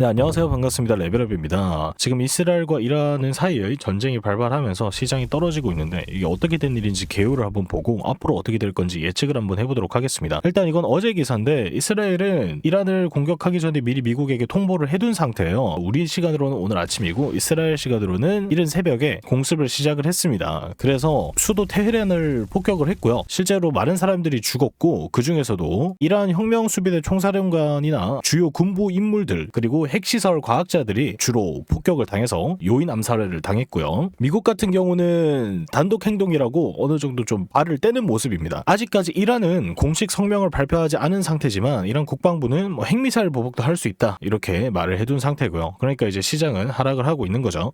네, 안녕하세요. 반갑습니다. 레벨업입니다. 지금 이스라엘과 이란은 사이의 전쟁이 발발하면서 시장이 떨어지고 있는데 이게 어떻게 된 일인지 개요를 한번 보고 앞으로 어떻게 될 건지 예측을 한번 해보도록 하겠습니다. 일단 이건 어제 기사인데 이스라엘은 이란을 공격하기 전에 미리 미국에게 통보를 해둔 상태예요. 우리 시간으로는 오늘 아침이고 이스라엘 시간으로는 이른 새벽에 공습을 시작을 했습니다. 그래서 수도 테헤란을 폭격을 했고요. 실제로 많은 사람들이 죽었고 그 중에서도 이란 혁명 수비대 총사령관이나 주요 군부 인물들 그리고 핵시설 과학자들이 주로 폭격을 당해서 요인 암살을 당했고요. 미국 같은 경우는 단독 행동이라고 어느 정도 좀 발을 떼는 모습입니다. 아직까지 이란은 공식 성명을 발표하지 않은 상태지만 이란 국방부는 뭐 핵미사일 보복도 할 수 있다 이렇게 말을 해둔 상태고요. 그러니까 이제 시장은 하락을 하고 있는 거죠.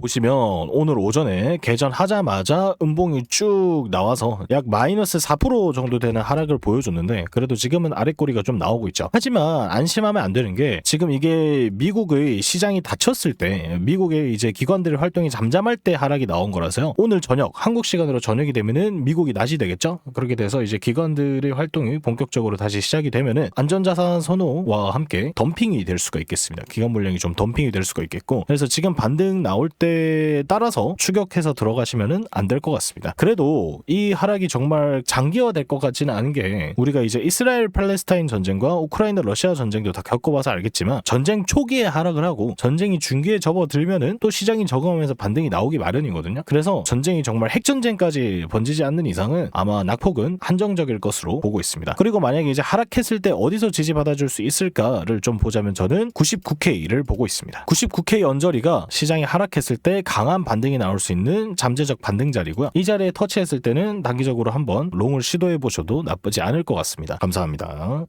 보시면 오늘 오전에 개전하자마자 음봉이 쭉 나와서 약 마이너스 4% 정도 되는 하락을 보여줬는데 그래도 지금은 아랫꼬리가 좀 나오고 있죠. 하지만 안심하면 안 되는 게 지금 이게 미국의 시장이 닫혔을 때 미국의 이제 기관들의 활동이 잠잠할 때 하락이 나온 거라서요. 오늘 저녁 한국 시간으로 저녁이 되면은 미국이 낮이 되겠죠. 그렇게 돼서 이제 기관들의 활동이 본격적으로 다시 시작이 되면은 안전자산 선호와 함께 덤핑이 될 수가 있겠습니다. 기관 물량이 좀 덤핑이 될 수가 있겠고 그래서 지금 반등 나올 때에 따라서 추격해서 들어가시면은 안 될 것 같습니다. 그래도 이 하락이 정말 장기화 될 것 같지는 않은 게 우리가 이제 이스라엘 팔레스타인 전쟁과 우크라이나 러시아 전쟁도 다 겪어봐서 알겠지만 전쟁 초기에 하락을 하고 전쟁이 중기에 접어들면은 또 시장이 적응하면서 반등이 나오기 마련이거든요. 그래서 전쟁이 정말 핵전쟁까지 번지지 않는 이상은 아마 낙폭은 한정적일 것으로 보고 있습니다. 그리고 만약에 이제 하락했을 때 어디서 지지받아줄 수 있을까를 좀 보자면 저는 99K를 보고 있습니다. 99K 언저리가 시장이 하락 했을 때 강한 반등이 나올 수 있는 잠재적 반등 자리고요. 이 자리에 터치했을 때는 단기적으로 한번 롱을 시도해 보셔도 나쁘지 않을 것 같습니다. 감사합니다.